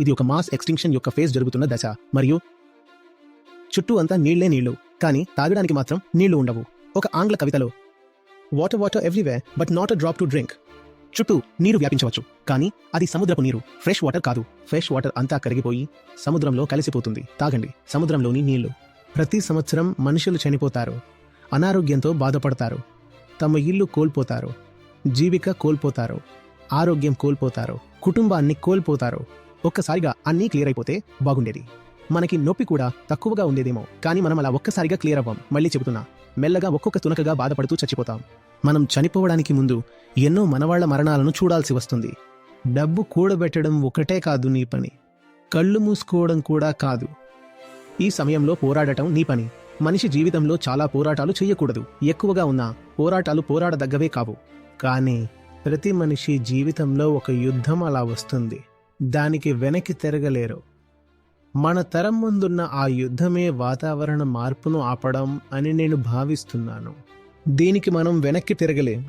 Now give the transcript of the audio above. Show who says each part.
Speaker 1: ఇది ఒక mass extinction యొక్క ఫేజ్ జరుగుతున్న దశ. మరియు చుట్టూ అంతా నీళ్ళే నీళ్ళు. కానీ తాగడానికి మాత్రం నీళ్ళు ఉండవు. ఒక ఆంగ్ల కవితలో water water everywhere but not a drop to drink చుట్టూ నీరు వ్యాపించవచ్చు. కానీ అది సముద్రపు నీరు. ఫ్రెష్ వాటర్ కాదు. ఫ్రెష్ వాటర్ అంతా కరిగిపోయి సముద్రంలో కలిసిపోతుంది. తాగండి. సముద్రంలోని నీళ్ళు. ప్రతి సంవత్సరం మనుషులు చనిపోతారు. అనారోగ్యంతో బాధపడతారు. తమ ఇల్లు కోల్పోతారు. జీవిక కోల్పోతారు. ఆరోగ్యం కోల్పోతారు. కుటుంబాన్ని కోల్పోతారు. ఒక్కసారిగా అన్నీ క్లియర్ అయిపోతే బాగుండేది. మనకి నొప్పి కూడా తక్కువగా ఉండేదేమో కానీ మనం అలా ఒక్కసారిగా క్లియర్ అవ్వం. మళ్ళీ చెబుతున్నా మెల్లగా ఒక్కొక్క తునకగా బాధపడుతూ చచ్చిపోతాం. మనం చనిపోవడానికి ముందు ఎన్నో మనవాళ్ళ మరణాలను చూడాల్సి వస్తుంది. డబ్బు కూడబెట్టడం ఒకటే కాదు నీ పని. కళ్ళు మూసుకోవడం కూడా కాదు. ఈ సమయంలో పోరాడటం నీ పని. మనిషి జీవితంలో చాలా పోరాటాలు చేయకూడదు ఎక్కువగా ఉన్న పోరాటాలు పోరాడదగ్గవే కావు. కానీ ప్రతి మనిషి జీవితంలో ఒక యుద్ధం అలా వస్తుంది. దానికి వెనక్కి తిరగలేరు. మన తరం ముందున్న ఆ యుద్ధమే వాతావరణ మార్పును ఆపడం అని నేను భావిస్తున్నాను. దీనికి మనం వెనక్కి తిరగలేం.